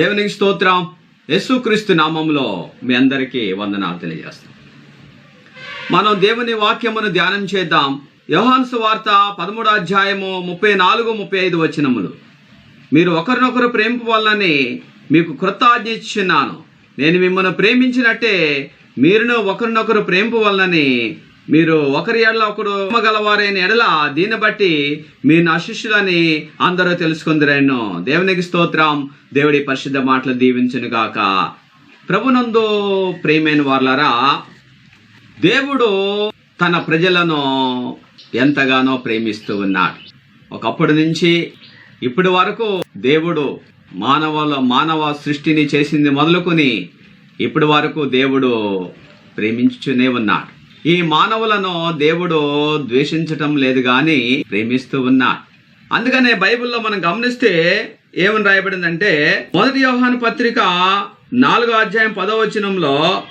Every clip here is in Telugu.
దేవునికి స్తోత్రం. యేసుక్రీస్తు నామంలో మీ అందరికీ వందనాలు తెలియజేస్తాం. మనం దేవుని వాక్యమును ధ్యానం చేద్దాం. యోహాన్సు వార్త పదమూడు అధ్యాయము ముప్పై నాలుగు ముప్పై ఐదు వచనములు. మీరు ఒకరినొకరు ప్రేమ వల్లనే మీకు క్రొత్త ఆజ్ఞ నేను మిమ్మల్ని ప్రేమించినట్టే మీరును ఒకరినొకరు ప్రేమ వల్లనే మీరు ఒకరి ఎడల ఒకడు గలవారైన ఎడల దీన్ని బట్టి మీరు నా శిష్యులని అందరూ తెలుసుకుందరేను దేవునికి స్తోత్రం. దేవుడి పరిశుద్ధ మాటలు దీవించును గాక. ప్రభునందు ప్రేమైన వాళ్ళరా దేవుడు తన ప్రజలను ఎంతగానో ప్రేమిస్తూ ఉన్నాడు. ఒకప్పటి నుంచి ఇప్పటి వరకు దేవుడు మానవుల మానవ సృష్టిని చేసింది మొదలుకొని ఇప్పటి వరకు దేవుడు ప్రేమించునే ఉన్నాడు. ఈ మానవులను దేవుడు ద్వేషించటం లేదు గాని ప్రేమిస్తూ ఉన్నాడు. అందుకనే బైబిల్లో మనం గమనిస్తే ఏమని రాయబడిందంటే మొదటి యోహాను పత్రిక నాలుగో అధ్యాయం పదవచనంలో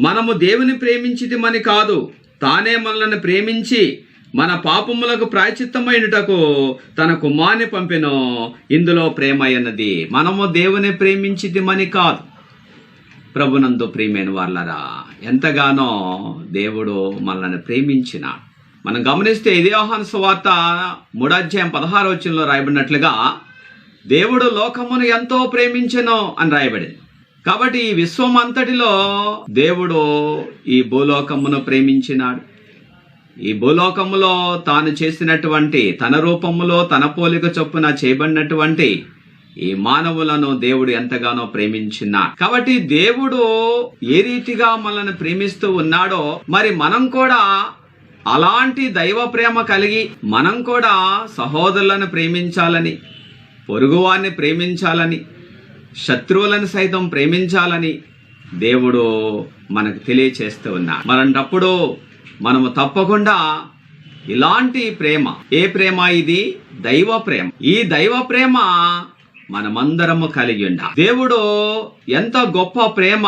మనము దేవుని ప్రేమించితిమని కాదు తానే మనల్ని ప్రేమించి మన పాపములకు ప్రాయచిత్తమైనటకు తన కుమార్ని పంపెను ఇందులో ప్రేమ అన్నది మనము దేవుని ప్రేమించితిమని కాదు. ప్రభునందు ప్రియమైన వాళ్ళరా ఎంతగానో దేవుడు మనల్ని ప్రేమించినాడు మనం గమనిస్తే ఇదే యోహాను సువార్త మూడాధ్యాయం పదహారు వచ్చంలో రాయబడినట్లుగా దేవుడు లోకమును ఎంతో ప్రేమించను అని రాయబడింది. కాబట్టి ఈ విశ్వం అంతటిలో దేవుడు ఈ భూలోకమును ప్రేమించినాడు. ఈ భూలోకములో తాను చేసినటువంటి తన రూపములో తన పోలిక చొప్పున చేయబడినటువంటి ఈ మానవులను దేవుడు ఎంతగానో ప్రేమించిన కాబట్టి దేవుడు ఏ రీతిగా మనల్ని ప్రేమిస్తూ ఉన్నాడో మరి మనం కూడా అలాంటి దైవ ప్రేమ కలిగి మనం కూడా సహోదరులను ప్రేమించాలని పొరుగువాన్ని ప్రేమించాలని శత్రువులను సైతం ప్రేమించాలని దేవుడు మనకు తెలియచేస్తూ ఉన్నా మరంటప్పుడు మనము తప్పకుండా ఇలాంటి ప్రేమ ఏ ప్రేమ ఇది? దైవ ప్రేమ. ఈ దైవ ప్రేమ మనమందరము కలిగి ఉండ. దేవుడు ఎంత గొప్ప ప్రేమ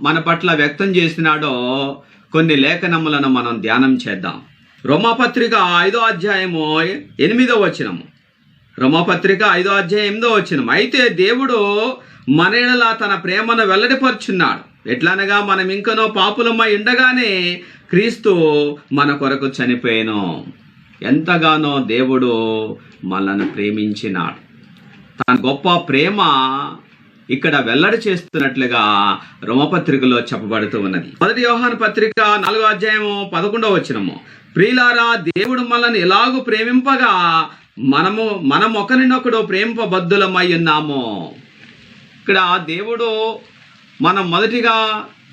మన పట్ల వ్యక్తం చేసినాడో కొన్ని లేఖనములను మనం ధ్యానం చేద్దాం. రోమపత్రిక ఐదో అధ్యాయము ఎనిమిదో వచనము. రోమపత్రిక ఐదో అధ్యాయం ఎనిమిదో వచనం. అయితే దేవుడు మనలా తన ప్రేమను వెల్లడిపరుచున్నాడు. ఎట్లనగా మనం ఇంకనో పాపులమై ఉండగానే క్రీస్తు మన కొరకు చనిపోయాను. ఎంతగానో దేవుడు మనల్ని ప్రేమించినాడు. తన గొప్ప ప్రేమ ఇక్కడ వెల్లడి చేస్తున్నట్లుగా రోమపత్రికలో చెప్పబడుతూ ఉన్నది. మొదటి యోహాను పత్రిక నాలుగో అధ్యాయము పదకొండవ వచ్చినము ప్రియులారా దేవుడు మనల్ని ఎలాగూ ప్రేమింపగా మనము మనం ఒకరినొకడు ప్రేమింపబద్ధులమై ఉన్నాము. ఇక్కడ దేవుడు మనం మొదటిగా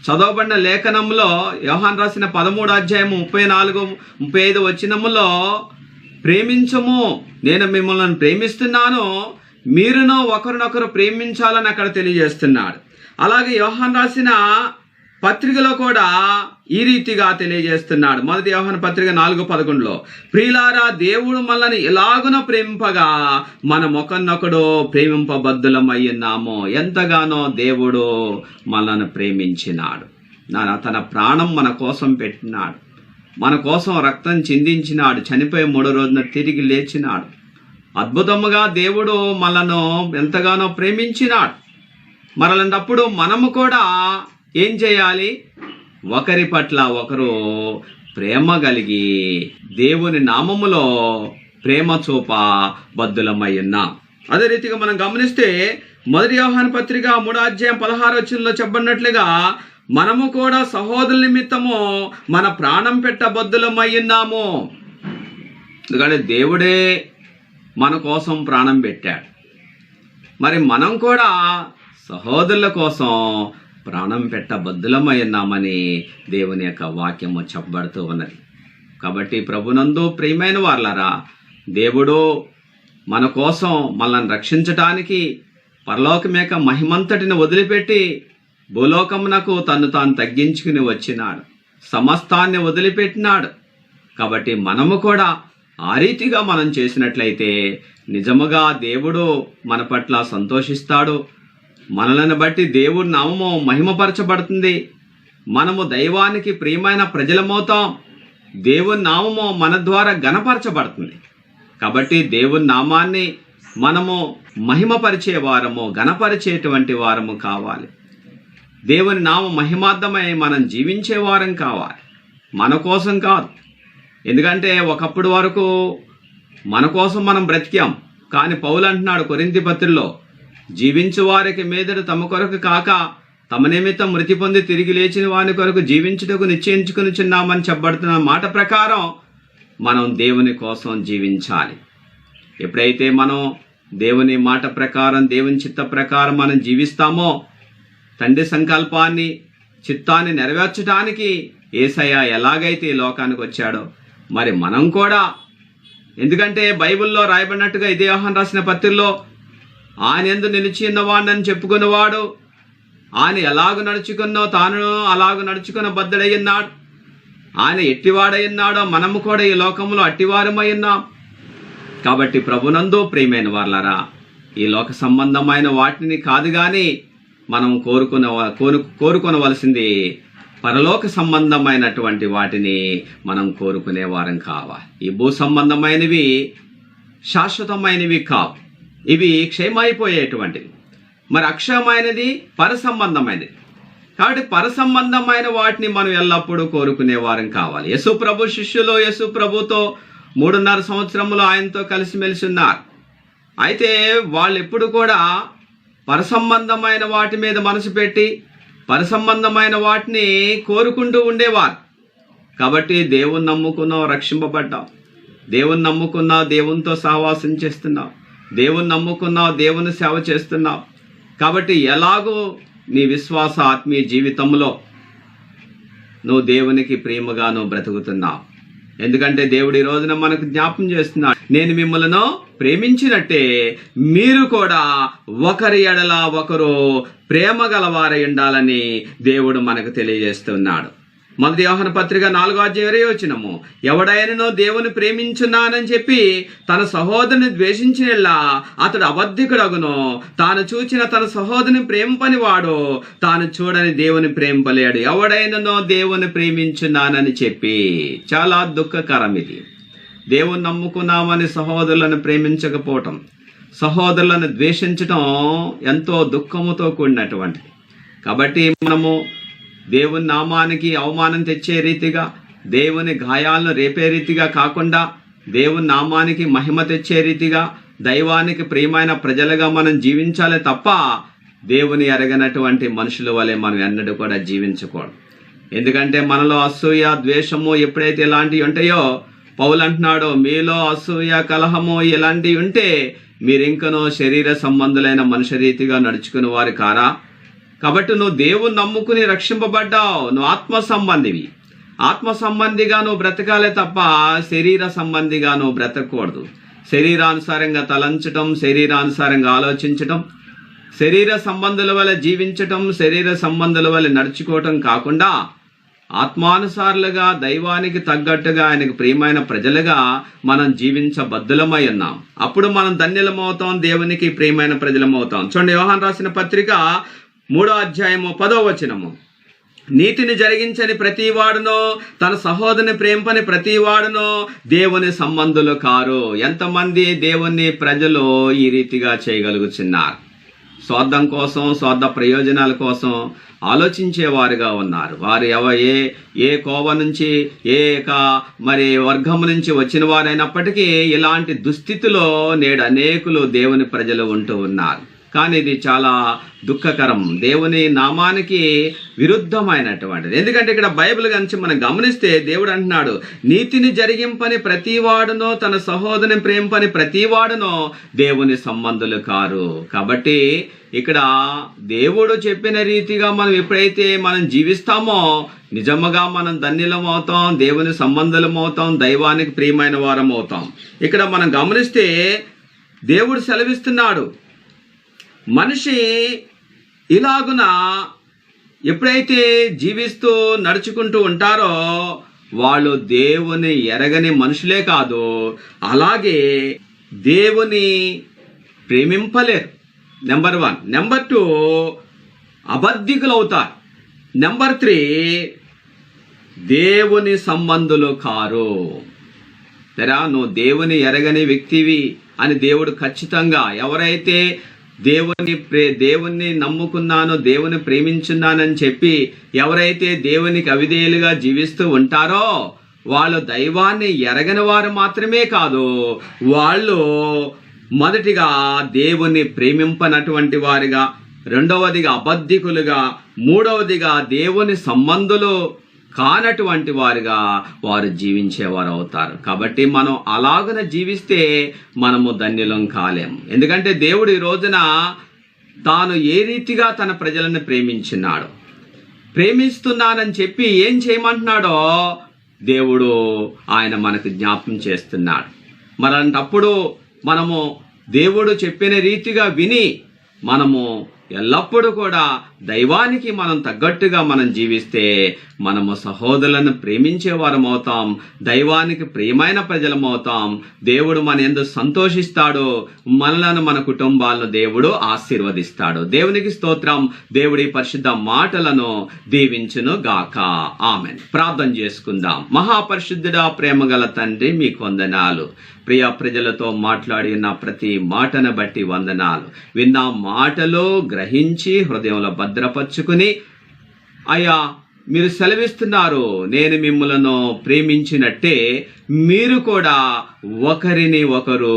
చదవబడిన లేఖనంలో యోహాన్ రాసిన పదమూడు అధ్యాయము ముప్పై నాలుగు ముప్పై ఐదు వచ్చినములో ప్రేమించము నేను మిమ్మల్ని ప్రేమిస్తున్నాను మీరునో ఒకరినొకరు ప్రేమించాలని అక్కడ తెలియజేస్తున్నాడు. అలాగే యోహాన్ రాసిన పత్రికలో కూడా ఈ రీతిగా తెలియజేస్తున్నాడు. మొదటి యోహన పత్రిక నాలుగు పదకొండులో ప్రియులారా దేవుడు మనల్ని ఎలాగున ప్రేమింపగా మనం ఒకరినొకడు ప్రేమింపబద్ధులం అయ్యున్నాము ఎంతగానో దేవుడు మనల్ని ప్రేమించినాడు. నా తన ప్రాణం మన కోసం పెట్టినాడు. మన కోసం రక్తం చిందించినాడు. చనిపోయి మూడో రోజున తిరిగి లేచినాడు. అద్భుతముగా దేవుడు మనను ఎంతగానో ప్రేమించినాడు. మరలంటప్పుడు మనము కూడా ఏం చేయాలి? ఒకరి పట్ల ఒకరు ప్రేమ కలిగి దేవుని నామములో ప్రేమ చూప బద్దులమై ఉన్నాం. అదే రీతిగా మనం గమనిస్తే మొదటి వ్యవహాన పత్రిక మూడో అధ్యాయం పదహారు వచ్చినలో చెప్పబడినట్లుగా మనము కూడా సహోదరుల నిమిత్తము మన ప్రాణం పెట్టబద్దులమై ఉన్నాము. ఎందుకంటే దేవుడే మన కోసం ప్రాణం పెట్టాడు. మరి మనం కూడా సహోదరుల కోసం ప్రాణం పెట్ట ఉన్నామని దేవుని యొక్క వాక్యము చెప్పబడుతూ ఉన్నది. కాబట్టి ప్రభునందు ప్రియమైన వాళ్ళరా దేవుడు మన కోసం మనల్ని రక్షించటానికి పరలోకమేక మహిమంతటిని వదిలిపెట్టి భూలోకమునకు తను తాను తగ్గించుకుని వచ్చినాడు. సమస్తాన్ని వదిలిపెట్టినాడు. కాబట్టి మనము కూడా ఆ రీతిగా మనం చేసినట్లయితే నిజముగా దేవుడు మన పట్ల సంతోషిస్తాడు. మనలను బట్టి దేవుడి నామము మహిమపరచబడుతుంది. మనము దైవానికి ప్రియమైన ప్రజలమవుతాం. దేవుని నామము మన ద్వారా గణపరచబడుతుంది కాబట్టి దేవుని నామాన్ని మనము మహిమపరిచే వారము గణపరిచేటువంటి వారము కావాలి. దేవుని నామ మహిమార్థమై మనం జీవించే వారం కావాలి. మన కోసం కాదు. ఎందుకంటే ఒకప్పుడు వరకు మన కోసం మనం బ్రతికాం. కానీ పౌలు అంటున్నాడు కొరింతి పత్రిలో జీవించు వారికి మీదడు తమ కొరకు కాక తమ నిమిత్తం మృతి పొంది తిరిగి లేచిన వాని కొరకు జీవించుటకు నిశ్చయించుకుని చిన్నామని చెప్పబడుతున్న మాట ప్రకారం మనం దేవుని కోసం జీవించాలి. ఎప్పుడైతే మనం దేవుని మాట ప్రకారం దేవుని చిత్త ప్రకారం మనం జీవిస్తామో తండ్రి సంకల్పాన్ని చిత్తాన్ని నెరవేర్చడానికి ఏసయ్య ఎలాగైతే ఈ లోకానికి వచ్చాడో మరి మనం కూడా. ఎందుకంటే బైబిల్లో రాయబడినట్టుగా ఇదే యోహాన్ రాసిన పత్రికలో ఆయన ఎందు నిలిచి ఉన్నవాడిని చెప్పుకున్నవాడు ఆయన ఎలాగ నడుచుకున్నో తాను అలాగ నడుచుకున్న బద్దడయ్యున్నాడు ఆయన ఎట్టివాడయ్యున్నాడో మనము కూడా ఈ లోకంలో అట్టివారమై ఉన్నాం. కాబట్టి ప్రభునందు ప్రియమైన వాళ్ళరా ఈ లోక సంబంధమైన వాటిని కాదు కానీ మనం కోరుకున్న కోరు కోరుకొనవలసింది పరలోక సంబంధమైనటువంటి వాటిని మనం కోరుకునే వారం కావాలి ఈ భూ సంబంధమైనవి శాశ్వతమైనవి కావు. ఇవి క్షేమైపోయేటువంటివి మరి అక్షయమైనది పర సంబంధమైనది. కాబట్టి పర సంబంధమైన వాటిని మనం ఎల్లప్పుడూ కోరుకునే వారం కావాలి. యశు ప్రభు శిష్యులు యశు ప్రభుతో మూడున్నర సంవత్సరములు ఆయనతో కలిసిమెలిసి ఉన్నారు. అయితే వాళ్ళు ఎప్పుడు కూడా పరసంబంధమైన వాటి మీద మనసు పెట్టి పరసంబంధమైన వాటిని కోరుకుంటూ ఉండేవారు. కాబట్టి దేవుని నమ్ముకున్నావు రక్షింపబడ్డావు దేవుని నమ్ముకున్నావు దేవునితో సహవాసం చేస్తున్నావు దేవుని నమ్ముకున్నావు దేవుని సేవ చేస్తున్నావు కాబట్టి ఎలాగో నీ విశ్వాస ఆత్మీయ జీవితంలో నువ్వు దేవునికి ప్రేమగా నువ్వు బ్రతుకుతున్నావు. ఎందుకంటే దేవుడు ఈ రోజున మనకు జ్ఞాపం చేస్తున్నాడు. నేను మిమ్మల్ని ప్రేమించినట్టే మీరు కూడా ఒకరి ఎడల ఒకరు ప్రేమ గలవారై ఉండాలని దేవుడు మనకు తెలియజేస్తున్నాడు. మొదటి వ్యవహార పత్రిక నాలుగో అధ్యాయం ఇరవై వచ్చినము ఎవడైనను దేవుని ప్రేమించున్నానని చెప్పి తన సహోదరుని ద్వేషించినలా అతడు అబద్ధికుడగును. తాను చూచిన తన సహోదరుని ప్రేమపని వాడు తాను చూడని దేవుని ప్రేమపలేడు. ఎవడైనానో దేవుని ప్రేమించున్నానని చెప్పి. చాలా దుఃఖకరం ఇది. దేవుని నమ్ముకున్నామని సహోదరులను ప్రేమించకపోవటం సహోదరులను ద్వేషించటం ఎంతో దుఃఖముతో కూడినటువంటిది. కాబట్టి మనము దేవుని నామానికి అవమానం తెచ్చే రీతిగా దేవుని గాయాలను రేపే రీతిగా కాకుండా దేవుని నామానికి మహిమ తెచ్చే రీతిగా దైవానికి ప్రియమైన ప్రజలుగా మనం జీవించాలి తప్ప దేవుని ఎరగనటువంటి మనుషుల వలె మనం ఎన్నడూ కూడా జీవించకూడదు. ఎందుకంటే మనలో అసూయ ద్వేషము ఎప్పుడైతే ఇలాంటివి ఉంటాయో పౌలు అంటున్నాడో మీలో అసూయ కలహము ఇలాంటివి ఉంటే మీరు ఇంకనో శరీర సంబంధులైన మనుష్య రీతిగా నడుచుకుని వారు కారా? కాబట్టి నువ్వు దేవుని నమ్ముకుని రక్షింపబడ్డావు నువ్వు ఆత్మ సంబంధివి ఆత్మ సంబంధిగా నువ్వు బ్రతకాలే తప్ప శరీర సంబంధిగా నువ్వు బ్రతకూడదు. శరీరానుసారంగా తలంచటం శరీరానుసారంగా ఆలోచించటం శరీర సంబంధుల వల్ల జీవించటం శరీర సంబంధుల వల్ల నడుచుకోవటం కాకుండా ఆత్మానుసారులుగా దైవానికి తగ్గట్టుగా ఆయనకు ప్రియమైన ప్రజలుగా మనం జీవించబద్ధులమై ఉన్నాం. అప్పుడు మనం ధన్యులమవుతాం దేవునికి ప్రియమైన ప్రజలమవుతాం. చూడండి యోహాన్ రాసిన పత్రిక మూడో అధ్యాయము పదో వచనము. నీతిని జరిగించని ప్రతివాడునో తన సహోదరుని ప్రేమపని ప్రతివాడునో దేవుని సంబంధులు కారు. ఎంతమంది దేవుని ప్రజలు ఈ రీతిగా చేయగలుగుతున్నారు స్వార్థం కోసం స్వార్థ ప్రయోజనాల కోసం ఆలోచించేవారుగా ఉన్నారు. వారు ఎవ ఏ ఏ కోవ నుంచి ఏ క- మరి వర్గం నుంచి వచ్చిన వారైనప్పటికీ ఇలాంటి దుస్థితిలో నేడు అనేకులు దేవుని ప్రజలు ఉంటూ ఉన్నారు. కానీ ఇది చాలా దుఃఖకరం. దేవుని నామానికి విరుద్ధమైనటువంటిది. ఎందుకంటే ఇక్కడ బైబిల్ కనుక మనం గమనిస్తే దేవుడు అంటున్నాడు నీతిని జరిగింపని ప్రతివాడునో తన సహోదరుని ప్రేమపని ప్రతివాడునో దేవుని సంబంధులు కారు. కాబట్టి ఇక్కడ దేవుడు చెప్పిన రీతిగా మనం ఎప్పుడైతే మనం జీవిస్తామో నిజముగా మనం ధన్యులం అవుతాం దేవుని సంబంధులం అవుతాం దైవానికి ప్రియమైన వారం అవుతాం. ఇక్కడ మనం గమనిస్తే దేవుడు సెలవిస్తున్నాడు మనిషి ఇలాగున ఎప్పుడైతే జీవిస్తూ నడుచుకుంటూ ఉంటారో వాళ్ళు దేవుని ఎరగని మనుషులే కాదు అలాగే దేవుని ప్రేమింపలేరు. నెంబర్ వన్ నెంబర్ టూ అబద్ధికులు అవుతారు నెంబర్ త్రీ దేవుని సంబంధులు కారు. తెరా నువ్వు దేవుని ఎరగని వ్యక్తివి అని దేవుడు ఖచ్చితంగా ఎవరైతే దేవుని ప్రే దేవుణ్ణి నమ్ముకున్నాను దేవుని ప్రేమించున్నానని చెప్పి ఎవరైతే దేవునికి అవిధేయులుగా జీవిస్తూ ఉంటారో వాళ్ళు దైవాన్ని ఎరగని వారు మాత్రమే కాదు వాళ్ళు మొదటిగా దేవుని ప్రేమింపనటువంటి వారిగా రెండవదిగా అబద్ధికులుగా మూడవదిగా దేవుని సంబంధులు కానటువంటి వారుగా వారు జీవించేవారు అవుతారు. కాబట్టి మనం అలాగన జీవిస్తే మనము ధన్యులం కాలేం. ఎందుకంటే దేవుడు ఈ రోజున తాను ఏ రీతిగా తన ప్రజలను ప్రేమించున్నాడు ప్రేమిస్తున్నానని చెప్పి ఏం చేయమంటున్నాడో దేవుడు ఆయన మనకు జ్ఞాపం చేస్తున్నాడు. మరంటప్పుడు మనము దేవుడు చెప్పిన రీతిగా విని మనము ఎల్లప్పుడూ కూడా దైవానికి మనం తగ్గట్టుగా మనం జీవిస్తే మనము సహోదరులను ప్రేమించేవారం అవుతాం దైవానికి ప్రియమైన ప్రజలం అవుతాం దేవుడు మన ఎందు సంతోషిస్తాడు మనలను మన కుటుంబాలను దేవుడు ఆశీర్వదిస్తాడు. దేవునికి స్తోత్రం దేవుడి పరిశుద్ధ మాటలను దీవించును గాక ఆమె ప్రార్థన చేసుకుందాం. మహాపరిశుద్ధుడా ప్రేమగల తండ్రి మీకు వందనాలు ప్రియ ప్రజలతో మాట్లాడిన ప్రతి మాటను బట్టి వందనాలు. విన్న మాటలు గ్రహించి హృదయంలో భద్రపరుచుకుని అయ్యా మీరు సెలవిస్తున్నారు. నేను మిమ్మలను ప్రేమించినట్టే మీరు కూడా ఒకరిని ఒకరు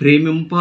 ప్రేమింప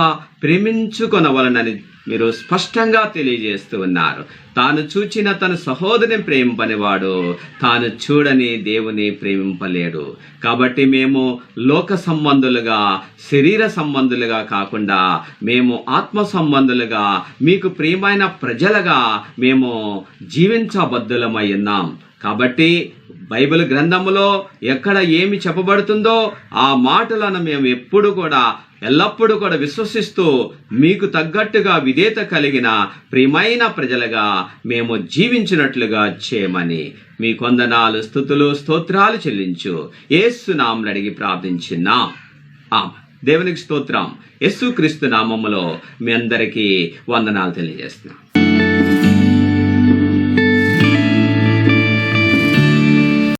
ప్రేమించుకొనవలనని మీరు స్పష్టంగా తెలియజేస్తూ ఉన్నారు. తాను చూచిన తన సహోదరిని ప్రేమింపనివాడు. తాను చూడని దేవుని ప్రేమింపలేడు. కాబట్టి మేము లోక సంబంధులుగా శరీర సంబంధులుగా కాకుండా మేము ఆత్మ సంబంధులుగా మీకు ప్రియమైన ప్రజలుగా మేము జీవించబద్దులమై ఉన్నాం. కాబట్టి బైబిల్ గ్రంథములో ఎక్కడ ఏమి చెప్పబడుతుందో ఆ మాటలను మేము ఎప్పుడు కూడా ఎల్లప్పుడూ కూడా విశ్వసిస్తూ మీకు తగ్గట్టుగా విధేత కలిగిన ప్రియమైన ప్రజలుగా మేము జీవించినట్లుగా చేయమని మీ కొందనాలు స్థుతులు స్తోత్రాలు చెల్లించు. ఏసునాములు అడిగి ప్రార్థించిన్నాం దేవునికి స్తోత్రం. యేసు క్రీస్తు నామములో మీ అందరికీ వందనాలు తెలియజేస్తున్నాం.